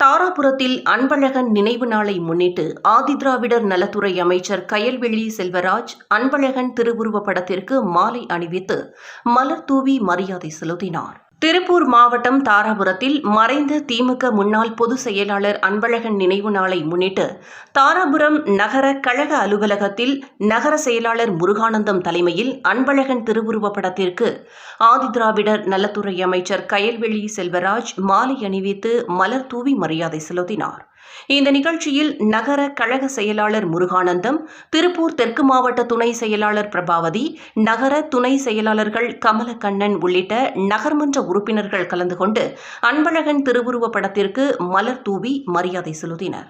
தாராபுரத்தில் அன்பழகன் நினைவு நாளை முன்னிட்டு ஆதிதிராவிடர் நலத்துறை அமைச்சர் கயல்வெளி செல்வராஜ் அன்பழகன் திருவுருவப் படத்திற்கு மாலை அணிவித்து மலர் தூவி மரியாதை செலுத்தினார். திருப்பூர் மாவட்டம் தாராபுரத்தில் மறைந்த திமுக முன்னாள் பொதுச் செயலாளர் அன்பழகன் நினைவு நாளை முன்னிட்டு தாராபுரம் நகர கழக அலுவலகத்தில் நகர செயலாளர் முருகானந்தம் தலைமையில் அன்பழகன் திருவுருவப் படத்திற்கு ஆதிதிராவிடர் நலத்துறை அமைச்சர் கயல்வெளி செல்வராஜ் மாலை அணிவித்து மலர் தூவி மரியாதை செலுத்தினார். இந்த நிகழ்ச்சியில் நகர கழக செயலாளர் முருகானந்தம் திருப்பூர் தெற்கு மாவட்ட துணை செயலாளர் பிரபாவதி நகர துணை செயலாளர்கள் கமலக்கண்ணன் உள்ளிட்ட நகர்மன்ற உறுப்பினர்கள் கலந்து கொண்டு அன்பழகன் திருவுருவ படத்திற்கு மலர் தூவி மரியாதை செலுத்தினர்.